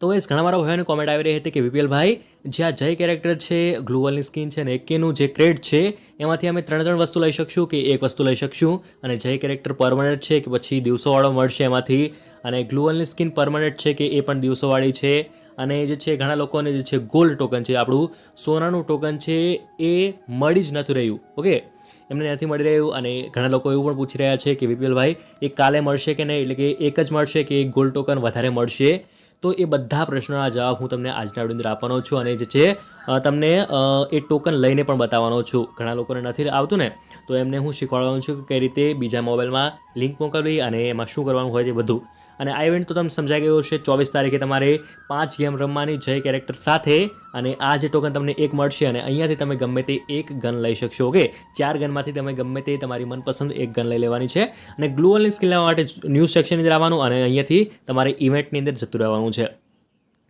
તો એ ઘણા મારા ભાઈઓની કોમેન્ટ આવી રહી હતી કે વિપીએલ ભાઈ જે આ જય કેરેક્ટર છે, ગ્લુવલની સ્કીન છે ને એકેનું જે ક્રેડ છે, એમાંથી અમે ત્રણ ત્રણ વસ્તુ લઈ શકશું કે એક વસ્તુ લઈ શકશું? અને જય કેરેક્ટર પરમનન્ટ છે કે પછી દિવસોવાળો મળશે એમાંથી? અને ગ્લુવલની સ્કીન પરમનન્ટ છે કે એ પણ દિવસોવાળી છે? અને જે છે ઘણા લોકોને જે છે ગોલ્ડ ટોકન છે, આપણું સોનાનું ટોકન છે, એ મળી જ નથી રહ્યું, ઓકે? એમને નથી મળી રહ્યું અને ઘણા લોકો એવું પણ પૂછી રહ્યા છે કે વિપીએલભાઈ એ કાલે મળશે કે નહીં? એટલે કે એક જ મળશે કે એક ગોલ્ડ ટોકન વધારે મળશે? તો એ બધા પ્રશ્નોના જવાબ હું તમને આજના વીડિયો અંદર આપવાનો છું અને જે છે તમને એ ટોકન લઈને પણ બતાવવાનો છું. ઘણા લોકોને નથી આવતું ને, તો એમને હું શીખવાડવાનું છું કે કઈ રીતે બીજા મોબાઈલમાં લિંક મોકલવી અને એમાં શું કરવાનું હોય છે બધું. અને આ ઇવેન્ટ તો તમને સમજાઈ ગયો છે ચોવીસ તારીખે તમારે પાંચ ગેમ રમવાની જય કેરેક્ટર સાથે અને આ જે ટોકન તમને એક મળશે અને અહીંયાથી તમે ગમે તે એક ગન લઈ શકશો ઓકે ચાર ગનમાંથી તમે ગમે તે તમારી મનપસંદ એક ગન લઈ લેવાની છે અને ગ્લોઅલની સ્કિલ માટે ન્યૂઝ સેક્શનની અંદર આવવાનું અને અહીંયાથી તમારે ઇવેન્ટની અંદર જતું રહેવાનું છે.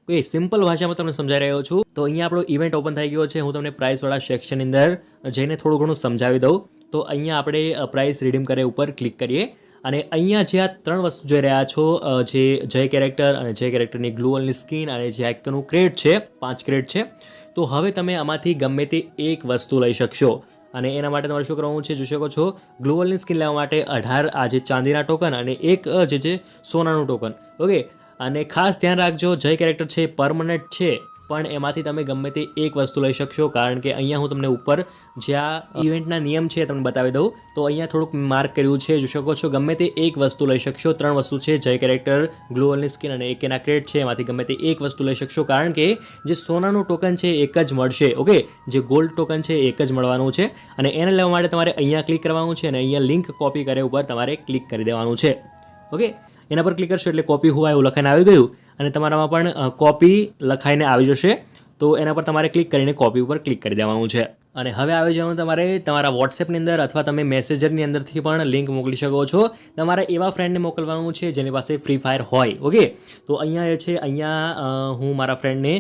એ સિમ્પલ ભાષામાં તમને સમજાઈ રહ્યો છું. તો અહીંયા આપણો ઇવેન્ટ ઓપન થઈ ગયો છે. હું તમને પ્રાઇસવાળા સેક્શનની અંદર જઈને થોડું ઘણું સમજાવી દઉં. તો અહીંયા આપણે પ્રાઇસ રીડીમ કરે ઉપર ક્લિક કરીએ. અને અહીંયા જે આ ત્રણ વસ્તુ જોઈ રહ્યા છો જે જય કેરેક્ટર અને જય કેરેક્ટરની ગ્લુઅલની સ્કીન અને જે આઇકનનું ક્રેડ છે, પાંચ ક્રેડ છે, તો હવે તમે આમાંથી ગમે તે એક વસ્તુ લઈ શકશો. અને એના માટે તમારે શું કરવાનું છે, જોઈ શકો છો ગ્લોબલની સ્કિન લેવા માટે અઢાર આ જે ચાંદીના ટોકન અને એક જે છે સોનાનું ટોકન ઓકે અને ખાસ ધ્યાન રાખજો જય કેરેક્ટર છે પરમનન્ટ છે. પણ એમાંથી તમે ગમે તે એક વસ્તુ લઈ શકશો, કારણ કે અહીંયા હું તમને ઉપર જ્યાં ઇવેન્ટના નિયમ છે તમને બતાવી દઉં. તો અહીંયા થોડુંક માર્ક કર્યું છે, જોઈ શકો છો. ગમે તે એક વસ્તુ લઈ શકશો, ત્રણ વસ્તુ છે. જય કેરેક્ટર ગ્લોઅલની સ્કિન અને એક એના ક્રેડ છે, એમાંથી ગમે તે એક વસ્તુ લઈ શકશો, કારણ કે જે સોનાનું ટોકન છે એક જ મળશે ઓકે જે ગોલ્ડ ટોકન છે એક જ મળવાનું છે. અને એને લેવા માટે તમારે અહીંયા ક્લિક કરવાનું છે અને અહીંયા લિંક કોપી કરે ઉપર તમારે ક્લિક કરી દેવાનું છે ઓકે એના પર ક્લિક કરશો એટલે કોપી હોવા એવું લખાઈને આવી ગયું. અને તમારામાં પણ કોપી લખાઈને આવી જશે. તો એના પર તમારે ક્લિક કરીને કોપી ઉપર ક્લિક કરી દેવાનું છે. અને હવે આવી જવાનું તમારે તમારા વોટ્સએપની અંદર અથવા તમે મેસેજરની અંદરથી પણ લિંક મોકલી શકો છો. તમારે એવા ફ્રેન્ડને મોકલવાનું છે જેની પાસે ફ્રી ફાયર હોય ઓકે તો અહીંયા એ છે, અહીંયા હું મારા ફ્રેન્ડને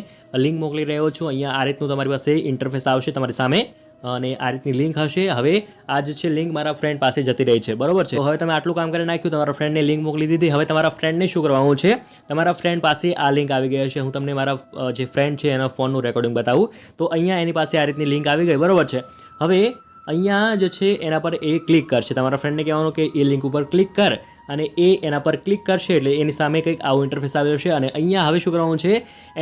લિંક મોકલી રહ્યો છું. અહીંયા આ રીતનું તમારી પાસે ઇન્ટરફેસ આવશે તમારી સામે. અને આ રીતની લિંક હશે. હવે આ જે છે લિંક મારા ફ્રેન્ડ પાસે જતી રહી છે. બરોબર છે? હવે તમે આટલું કામ કરી નાખ્યું, તમારા ફ્રેન્ડને લિંક મોકલી દીધી. હવે તમારા ફ્રેન્ડને શું કરવાનું છે? તમારા ફ્રેન્ડ પાસે આ લિંક આવી ગઈ હશે. હું તમને મારા જે ફ્રેન્ડ છે એના ફોનનું રેકોર્ડિંગ બતાવું. તો અહીંયા એની પાસે આ રીતની લિંક આવી ગઈ. બરોબર છે? હવે અહીંયા જે છે એના પર એ ક્લિક કરશે. તમારા ફ્રેન્ડને કહેવાનું કે એ લિંક ઉપર ક્લિક કર. અને એ એના પર ક્લિક કરશે એટલે એની સામે કંઈક આવું ઇન્ટરફેસ આવ્યો છે અને અહીંયા હવે શું કરવાનું છે,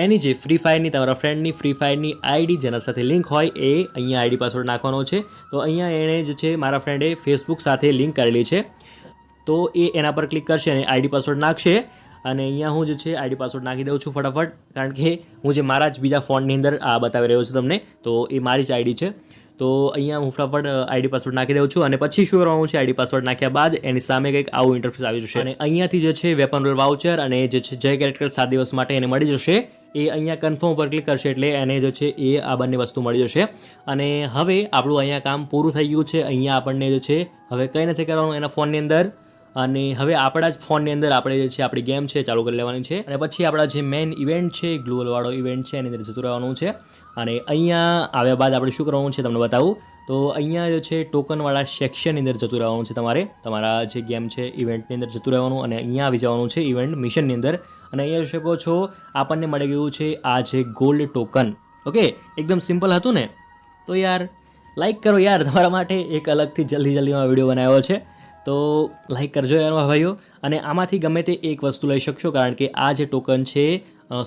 એની જે ફ્રી ફાયરની તમારા ફ્રેન્ડની ફ્રી ફાયરની આઈડી જેના સાથે લિંક હોય એ અહીંયા આઈડી પાસવર્ડ નાખવાનો છે. તો અહીંયા એણે જે છે મારા ફ્રેન્ડે ફેસબુક સાથે લિંક કરેલી છે. તો એ એના પર ક્લિક કરશે અને આઈડી પાસવર્ડ નાખશે. અને અહીંયા હું જે છે આઈડી પાસવર્ડ નાખી દઉં છું ફટાફટ, કારણ કે હું જે મારા જ બીજા ફોનની અંદર આ બતાવી રહ્યો છું તમને, તો એ મારી જ આઈડી છે. તો અહીંયા હું ફટાફટ આઈડી પાસવર્ડ નાખી દઉં છું અને પછી શું કરવાનું છે આઈડી પાસવર્ડ નાખ્યા બાદ એની સામે કંઈક આવું ઇન્ટરફેસ આવી જશે. અને અહીંયાથી જે છે વેપન રોલ વાઉચર અને જે છે જય કેરેક્ટર સાત દિવસ માટે એને મળી જશે એ અહીંયા કન્ફર્મ ઉપર ક્લિક કરશે એટલે એને જે છે એ આ બંને વસ્તુ મળી જશે. અને હવે આપણું અહીંયા કામ પૂરું થઈ ગયું છે. અહીંયા આપણને જે છે હવે કંઈ નથી કરવાનું એના ફોનની અંદર. અને હવે આપણા જ ફોનની અંદર આપણે જે છે, આપણી ગેમ છે, ચાલુ કરી લેવાની છે. અને પછી આપણા જે મેઇન ઇવેન્ટ છે, ગ્લોબલવાળો ઇવેન્ટ છે, એની અંદર જતું રહેવાનું છે. અને અહીંયા આવ્યા બાદ આપણે શું કરવાનું છે, તમને બતાવું. તો અહીંયા જે છે ટોકનવાળા સેક્શનની અંદર જતું રહેવાનું છે તમારે. તમારા જે ગેમ છે ઇવેન્ટની અંદર જતું રહેવાનું અને અહીંયા આવી જવાનું છે ઇવેન્ટ મિશનની અંદર. અને અહીંયા જોઈ શકો છો, આપણને મળી ગયું છે આ છે ગોલ્ડ ટોકન ઓકે એકદમ સિમ્પલ હતું ને? તો યાર લાઈક કરો યાર. તમારા માટે એક અલગથી જલ્દી જલ્દીમાં વીડિયો બનાવ્યો છે. તો લાઈક કરજો યાર ભાઈઓ. અને આમાંથી ગમે તે એક વસ્તુ લઈ શકશો, કારણ કે આ જે ટોકન છે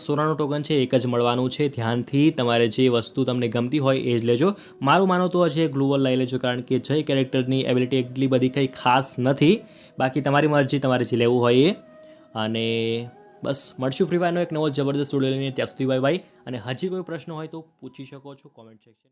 સોનાનું ટોકન છે, એક જ મળવાનું છે. ધ્યાનથી તમારે જે વસ્તુ તમને ગમતી હોય એ જ લેજો. મારું માનો તો છે ગ્લુવલ લઈ લેજો, કારણ કે જય કેરેક્ટરની એબિલિટી એટલી બધી કંઈ ખાસ નથી. બાકી તમારી મરજી, તમારે જે લેવું હોય એ. અને બસ, મળશું ફ્રી ફાયરનો એક નવો જબરદસ્ત સ્ટુડિયો લઈને ત્યાં સુધી બાય બાય અને હજી કોઈ પ્રશ્ન હોય તો પૂછી શકો છો કોમેન્ટ સેક્શન